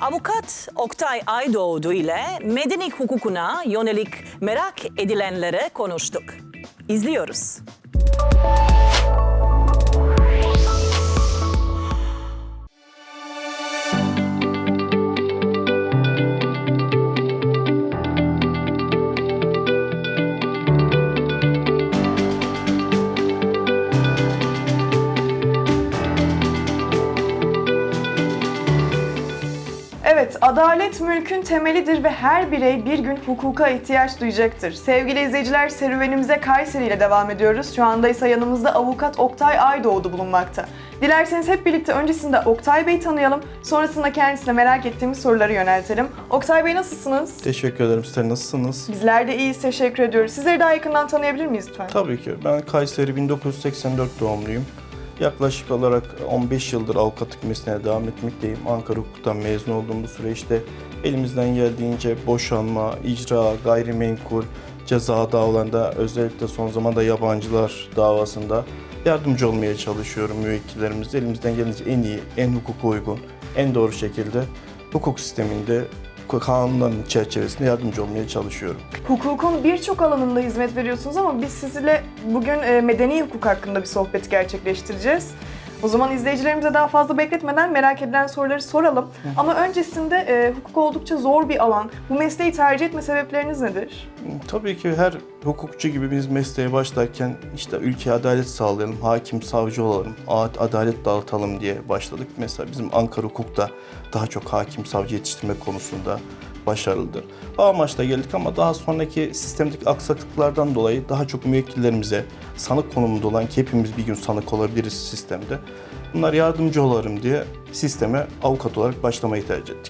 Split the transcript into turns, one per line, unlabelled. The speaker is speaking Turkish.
Avukat Oktay Aydoğdu ile medeni hukukuna yönelik merak edilenlere konuştuk. İzliyoruz.
Evet, adalet mülkün temelidir ve her birey bir gün hukuka ihtiyaç duyacaktır. Sevgili izleyiciler, serüvenimize Kayseri ile devam ediyoruz. Şu anda ise yanımızda avukat Oktay Aydoğdu bulunmakta. Dilerseniz hep birlikte öncesinde Oktay Bey'i tanıyalım, sonrasında kendisine merak ettiğimiz soruları yöneltelim. Oktay Bey nasılsınız?
Teşekkür ederim. Sizler nasılsınız?
Bizler de iyiyiz, teşekkür ediyoruz. Sizleri daha yakından tanıyabilir miyiz lütfen?
Tabii ki. Ben Kayseri 1984 doğumluyum. Yaklaşık olarak 15 yıldır avukatlık mesleğine devam etmekteyim. Ankara Hukuk'tan mezun olduğum bu süreçte elimizden geldiğince boşanma, icra, gayrimenkul, ceza davalarında özellikle son zamanda yabancılar davasında yardımcı olmaya çalışıyorum müvekkillerimize. Elimizden gelince en iyi, en hukuka uygun, en doğru şekilde hukuk sisteminde kanunların çerçevesinde yardımcı olmaya çalışıyorum.
Hukukun birçok alanında hizmet veriyorsunuz ama biz sizinle bugün e, medeni hukuk hakkında bir sohbet gerçekleştireceğiz. O zaman izleyicilerimize daha fazla bekletmeden merak edilen soruları soralım. Ama öncesinde e, hukuk oldukça zor bir alan. Bu mesleği tercih etme sebepleriniz nedir?
Tabii ki her hukukçu gibi biz mesleğe başlarken işte ülkeye adalet sağlayalım, hakim, savcı olalım, ad- adalet dağıtalım diye başladık. Mesela bizim Ankara hukukta daha çok hakim, savcı yetiştirme konusunda başarılıdır. O amaçla geldik ama daha sonraki sistemdeki aksaklıklardan dolayı daha çok müvekkillerimize sanık konumunda olan ki hepimiz bir gün sanık olabiliriz sistemde. Bunlar yardımcı olarım diye sisteme avukat olarak başlamayı tercih ettik.